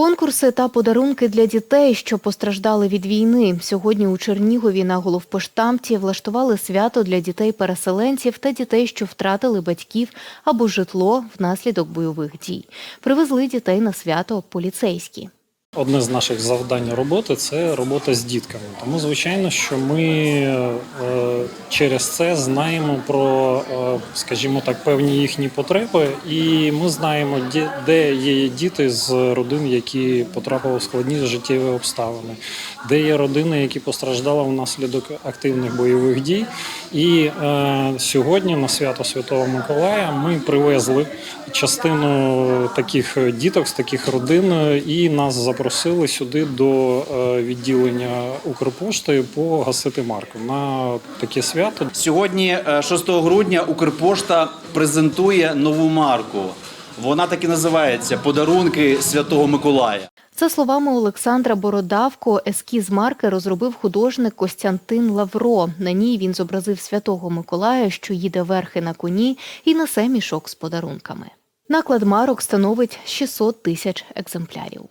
Конкурси та подарунки для дітей, що постраждали від війни. Сьогодні у Чернігові на головпоштамті влаштували свято для дітей-переселенців та дітей, що втратили батьків або житло внаслідок бойових дій. Привезли дітей на свято поліцейські. Одне з наших завдань роботи це робота з дітками. Тому, звичайно, що ми е, через це знаємо про, е, скажімо так, певні їхні потреби, і ми знаємо, де- є діти з родин, які потрапили в складні життєві обставини, де є родини, які постраждали внаслідок активних бойових дій. І е, сьогодні на свято Святого Миколая ми привезли частину таких діток з таких родин, і нас запросили сюди до е, відділення Укрпошти погасити марку на таке свято. Сьогодні, е, 6 грудня, Укрпошта презентує нову марку. Вона так і називається Подарунки Святого Миколая. За словами Олександра Бородавко, ескіз марки розробив художник Костянтин Лавро. На ній він зобразив святого Миколая, що їде верхи на коні і несе мішок з подарунками. Наклад марок становить 600 тисяч екземплярів.